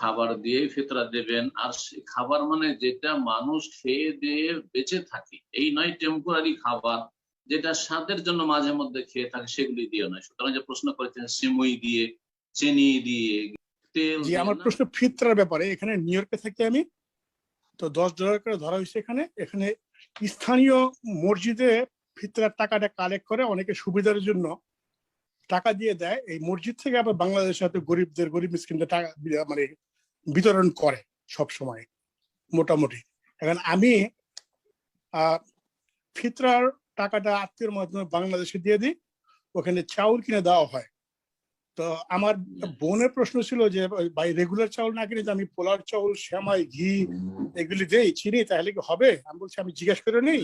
খাবার দিয়েই ফিতরা দেবেন। আর সে খাবার মানে যেটা মানুষ খেয়ে দিয়ে বেঁচে থাকে এই নয় টেম্পোরারি খাবার। যেটা স্বাদের জন্য মাঝে মধ্যে খেয়ে থাকে সেগুলি দিয়ে নয়। সুতরাং যে প্রশ্ন করেছেন সিমুই দিয়ে চিনি দিয়ে তেল জি আমার প্রশ্ন ফিতরার ব্যাপারে। এখানে নিউ ইয়র্কে থাকি আমি তো দশ ডলার করে ধরা হয়েছে এখানে। এখানে স্থানীয় মসজিদে ফিতরার টাকাটা কালেক্ট করে অনেকে সুবিধার জন্য টাকা দিয়ে দেয়। এই মসজিদ থেকে আবার বাংলাদেশে হয়তো গরিবদের গরিব মিসকিনদের টাকা মানে বিতরণ করে সব সময়, মোটামুটি। এখন আমি ফিতরার টাকাটা আত্মীয়র মাধ্যমে বাংলাদেশে দিয়ে দিই, ওখানে চাউল কিনে দেওয়া হয়। তো আমার বোনের প্রশ্ন ছিল যে, ভাই রেগুলার চাউল না কিনে আমি পোলার চাউল শ্যামাই ঘি এগুলি দেই, চিনি, তাহলে কি হবে? আমি বলছি, আমি জিজ্ঞেস করে নেই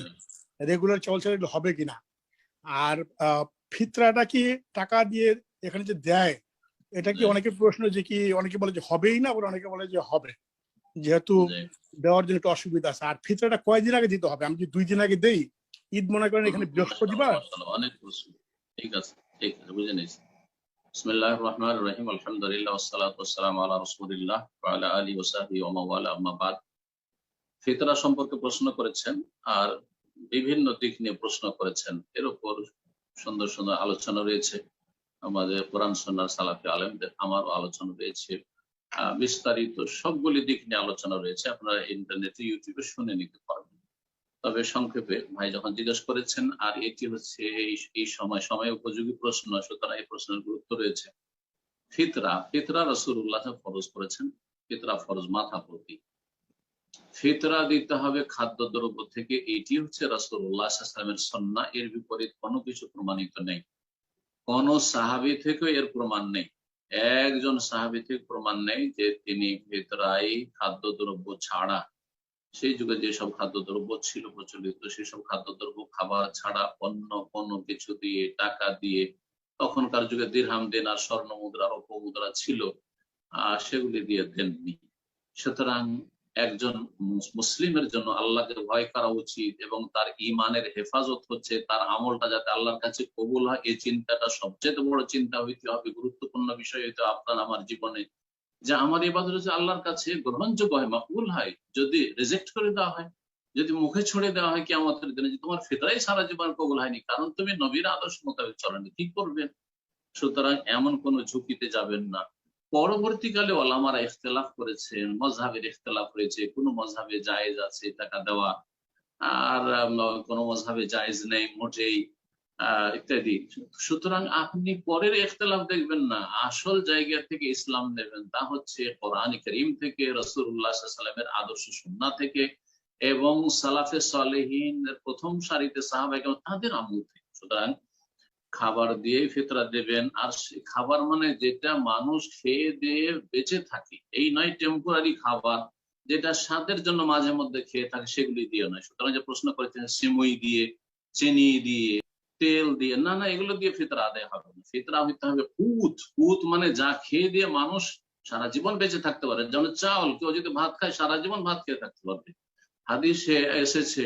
রেগুলার চাউল ছাড়া হবে কিনা? আর ফিতরাটা কি টাকা দিয়ে এখানে যে দেয় এটা কি অনেকে প্রশ্ন যে কি অনেকে বলে যে হবেই না আবার অনেকে বলে যে হবে। যেহেতু দেওয়ার জন্য একটু অসুবিধা আছে। আর ফিতরাটা কয়দিন আগে দিতে হবে? আমি যদি দুই দিন আগে দেই ঈদ মনে করেন এখানে বৃহস্পতিবার? অনেক প্রশ্ন। ঠিক আছে ঠিক আছে বুঝে নিয়েছি। বিসমিল্লাহ রহমান রহিম আলহামদুলিল্লাহ ওসালাত ওসালাম আল্লাহ রসুলিল্লাহ আলা আলী ওসাহি ওমাওয়ালা আম্মা বাদ। ফিতরা সম্পর্কে প্রশ্ন করেছেন আর বিভিন্ন দিক নিয়ে প্রশ্ন করেছেন। এর উপর সুন্দর সুন্দর আলোচনা রয়েছে। আমাদের কোরআন সন্ন্যার সালাফি আলেমদের আমারও আলোচনা রয়েছে। বিস্তারিত সবগুলি দিক নিয়ে আলোচনা রয়েছে। আপনারা ইন্টারনেটে, ইউটিউবে শুনে নিতে পারবেন। তবে সংক্ষেপে ভাই যখন জিজ্ঞেস করেছেন, আর এটি হচ্ছে এই সময় সময় উপযোগী প্রশ্ন? সুতরাং এই প্রশ্নের গুরুত্ব রয়েছে। ফিতরা ফিতরা রসুল্লাহ ফরজ করেছেন। ফিতরা ফরজ মাথা প্রতি। ফিতরা দিতে হবে খাদ্য দ্রব্য থেকে। এটি হচ্ছে রসুল্লাহামের সন্না এর বিপরীত কোনো কিছু প্রমাণিত নেই। কোন সাহাবি থেকেও এর প্রমাণ নেই। একজন সাহাবি থেকে প্রমাণ নেই যে তিনি ফিতরাই খাদ্য দ্রব্য ছাড়া, সেই যুগে যেসব খাদ্যদ্রব্য ছিল প্রচলিত সেসব খাদ্যদ্রব্য খাবার ছাড়া অন্য কোনো কিছু দিয়ে, টাকা দিয়ে তখনকার যুগে দীর্হাম দেন আর স্বর্ণ মুদ্রা রৌপ্য মুদ্রা ছিল, আহ, সেগুলি দিয়ে দেননি। সুতরাং একজন মুসলিমের জন্য আল্লাহকে ভয় করা উচিত এবং তার ইমানের হেফাজত হচ্ছে, তার আমলটা যাতে আল্লাহর কাছে কবুল হয়, এই চিন্তাটা সবচেয়ে বড় চিন্তা হইতে হবে, গুরুত্বপূর্ণ বিষয় হইতে আপনার আমার জীবনে। যে আমার ইবাদত হচ্ছে আল্লাহর কাছে গ্রহণযোগ্য হয়, মাকবুল হয়, যদি রিজেক্ট করে দেওয়া হয়, যদি মুখে ছড়ে দেওয়া হয় কি আমাদের দিনে যে তোমার ফেতরাই সারা জীবন কবুল হয়নি, কারণ তুমি নবীর আদর্শ মোতাবেক চলেনি, কি করবেন? সুতরাং এমন কোন ঝুঁকিতে যাবেন না। পরবর্তীকালে ওলামারা ইখতলাফ করেছেন মজহাবের ইখতলাফ রয়েছে কোন মজহাবে জায়েজ আছে টাকা দেওয়া, আর কোন মজহাবে জায়েজ নেই, মোটেই ইত্যাদি। সুতরাং আপনি পরের ইখতলাফ দেখবেন না, আসল জায়গা থেকে ইসলাম নেবেন, তা হচ্ছে কোরআন করিম থেকে রসুল্লাহ সাল্লামের আদর্শ সুন্না থেকে, এবং সালাফে সালেহীন প্রথম সারিতে সাহাবাহিক তাদের আমল থেকে। সুতরাং খাবার দিয়ে ফিতরা দেবেন। আর খাবার মানে যেটা মানুষ খেয়ে দিয়ে বেঁচে থাকে। এই নয় টেম্পোরারি খাবার। যেটা স্বাদের জন্য মাঝে মধ্যে খেয়ে থাকে, সেগুলি দিয়ে নয়। সুতরাং যে প্রশ্ন করেছেন, সিমুই দিয়ে, চিনি দিয়ে, তেল দিয়ে, না না, এগুলো দিয়ে ফিতরা আদায় হবে না। ফিতরা হইতে হবে পুত পুত মানে যা খেয়ে দিয়ে মানুষ সারা জীবন বেঁচে থাকতে পারে। যেমন চাউল, কেউ যদি ভাত খায়, সারা জীবন ভাত খেয়ে থাকতে পারবে। হাদিসে এসেছে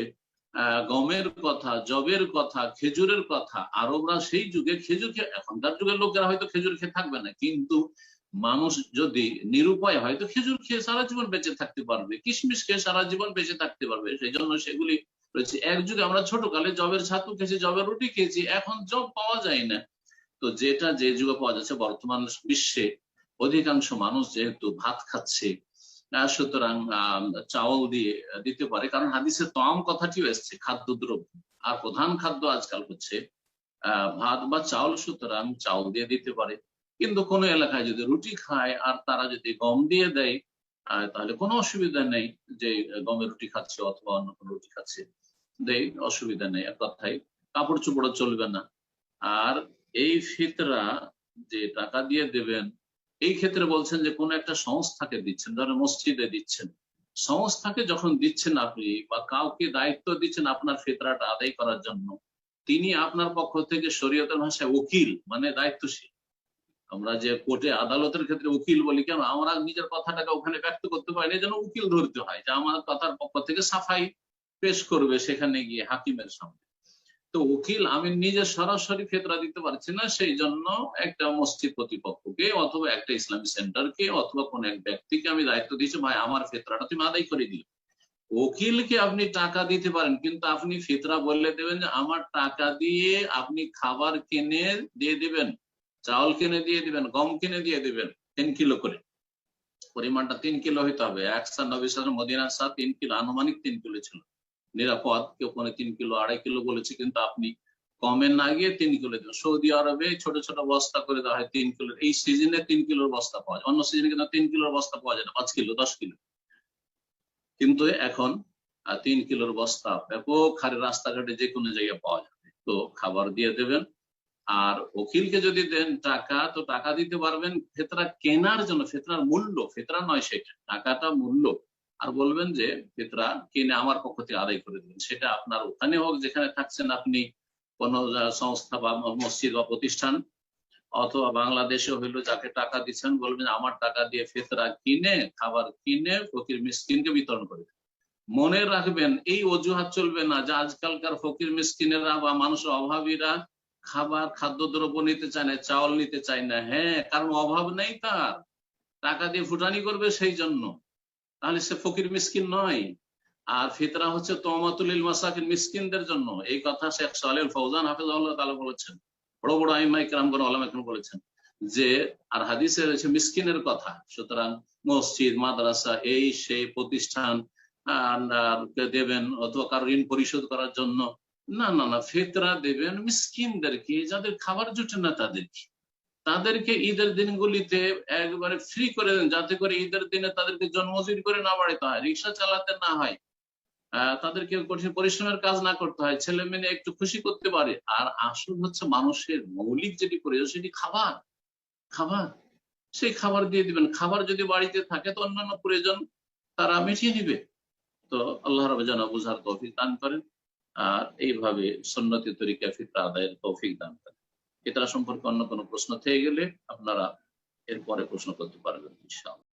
গমের কথা জবের কথা, খেজুরের কথা, আরবরা সেই যুগে খেজুর খেয়ে এখনকার যুগের লোকেরা হয়তো খেজুর খেয়ে থাকবে না, কিন্তু মানুষ যদি নিরুপায় হয়তো খেজুর খেয়ে সারা জীবন বেঁচে থাকতে পারবে, কিশমিশ খেয়ে সারা জীবন বেঁচে থাকতে পারবে, সেই জন্য সেগুলি রয়েছে। এক যুগে আমরা ছোটকালে জবের ছাতু খেয়েছি জবের রুটি খেয়েছি, এখন জব পাওয়া যায় না। তো যেটা যে যুগে পাওয়া যাচ্ছে, বর্তমান বিশ্বে অধিকাংশ মানুষ যেহেতু ভাত খাচ্ছে সুতরাং চাউল দিয়ে দিতে পারে। কারণ হাদিসে তম কথাটিও এসছে, খাদ্যদ্রব্য। আর প্রধান খাদ্য আজকাল হচ্ছে ভাত বা চাউল, সুতরাং চাউল দিয়ে দিতে পারে। কিন্তু কোনো এলাকায় যদি রুটি খায়, আর তারা যদি গম দিয়ে দেয় তাহলে কোনো অসুবিধা নেই যে গমের রুটি খাচ্ছে অথবা অন্য কোনো রুটি খাচ্ছে। দেয় অসুবিধা নেই, এক কথায় কাপড় চোপড় চলবে না। আর এই ফিতরা যে টাকা দিয়ে দেবেন এই ক্ষেত্রে বলছেন যে কোন একটা সংস্থাকে দিচ্ছেন, ধরেন মসজিদে দিচ্ছেন। সংস্থাকে যখন দিচ্ছেন আপনি বা কাউকে দায়িত্ব দিচ্ছেন আপনার ফিতরাটা আদায় করার জন্য, তিনি আপনার পক্ষ থেকে শরীয়তের ভাষায় উকিল মানে দায়িত্বশীল। আমরা যে কোর্টে আদালতের ক্ষেত্রে উকিল বলি, কেন আমরা নিজের কথাটাকে ওখানে ব্যক্ত করতে পারি না জন্য উকিল ধরতে হয়। যে আমার কথার পক্ষ থেকে সাফাই পেশ করবে সেখানে গিয়ে হাকিমের সামনে। তো উকিল, আমি নিজে সরাসরি ফেতরা দিতে পারছি না, সেই জন্য একটা মসজিদ কর্তৃপক্ষকে অথবা একটা ইসলামী সেন্টারকে অথবা কোন এক ব্যক্তিকে আমি দায়িত্ব দিয়েছি, ভাই, আমার ফেতরাটা তুমি আদায় করে দিও। উকিলকে আপনি টাকা দিতে পারেন, কিন্তু আপনি ফিতরা বললে দেবেন যে, আমার টাকা দিয়ে আপনি খাবার কিনে দিয়ে দিবেন, চাউল কিনে দিয়ে দিবেন, গম কিনে দিয়ে দিবেন, তিন কিলো করে। পরিমাণটা তিন কিলো হইতে হবে। একশো নবী সাল মদিনার সাথ তিন কিলো, আনুমানিক তিন কিলো ছিল। নিরাপদ, কেউ কোনো তিন কিলো, আড়াই কিলো বলেছে কিন্তু আপনি কমে না গিয়ে তিন কিলো দেবেন সৌদি আরবে ছোট ছোট বস্তা করে দেওয়া হয় তিন কিলো। এই সিজনে তিন কিলোর বস্তা পাওয়া যায়। অন্য সিজনে কিন্তু তিন কিলোর বস্তা পাওয়া যায় না। পাঁচ কিলো, দশ কিলো। কিন্তু এখন তিন কিলোর বস্তা ব্যাপক হারে রাস্তাঘাটে যে কোনো জায়গায় পাওয়া যাবে। তো খাবার দিয়ে দেবেন। আর উকিলকে যদি দেন টাকা, তো টাকা দিতে পারবেন। ফেতরা কেনার জন্য, ফেতরার মূল্য, ফেতরা নয় সেটা। টাকাটা মূল্য। আর বলবেন যে, ফেতরা কিনে আমার পক্ষ থেকে আদায় করে দেবেন সেটা আপনার ওখানে হোক, যেখানে থাকছেন আপনি, কোন সংস্থা বা মসজিদ বা প্রতিষ্ঠান, অথবা বাংলাদেশে হইল, যাকে টাকা দিচ্ছেন, বলবেন, আমার টাকা দিয়ে ফেতরা কিনে, খাবার কিনে, ফকির মিসকিনকে বিতরণ করে। মনে রাখবেন, এই অজুহাত চলবে না যে, আজকালকার ফকির মিসকিনেরা বা মানুষের অভাবীরা খাবার, খাদ্যদ্রব্য নিতে চায় না, চাউল নিতে চায় না। হ্যাঁ কারণ অভাব নেই তার। টাকা দিয়ে ফুটানি করবে সেই জন্য। তাহলে সে ফকির মিসকিন নয়। আর ফিতরা হচ্ছে তমাতুলিল মাসাকিন মিসকিনদের জন্য। এই কথা শেখ সালেল ফৌজান হাফিজ তাআলা বলেছেন। বড় বড় আইমা ইকরামগণ ওলামা ইকরাম বলেছেন যে, আর হাদিসে রয়েছে মিসকিনের কথা। সুতরাং মসজিদ, মাদ্রাসা, এই সেই প্রতিষ্ঠান দেবেন অথবা কারও ঋণ পরিশোধ করার জন্য। না না না, ফেতরা দেবেন মিসকিনদেরকে, যাদের খাবার জুটে না তাদেরকে। তাদেরকে ঈদের দিনগুলিতে একবারে ফ্রি করে দেন, যাতে করে ঈদের দিনে তাদেরকে জন্মজুরি করে না বাড়াইতে হয়, রিক্সা চালাতে না হয় তাদেরকে কঠিন পরিশ্রমের কাজ না করতে হয়, ছেলে মেয়ে একটু খুশি করতে পারে। আর আসল হচ্ছে মানুষের মৌলিক যেটি প্রয়োজন সেটি খাবার খাবার, সেই খাবার দিয়ে দিবেন। খাবার যদি বাড়িতে থাকে তো অন্যান্য প্রয়োজন তারা মিটিয়ে নিবে তো আল্লাহ রবে যেন বুঝার তৌফিক দান করেন, আর এইভাবে সন্ন্যতি তরিকা ফিতরা আদায়ের তৌফিক দান করেন। ফিতরা সম্পর্কে অন্য কোনো প্রশ্ন থেকে গেলে আপনারা এরপরে প্রশ্ন করতে পারবেন ইনশাআল্লাহ।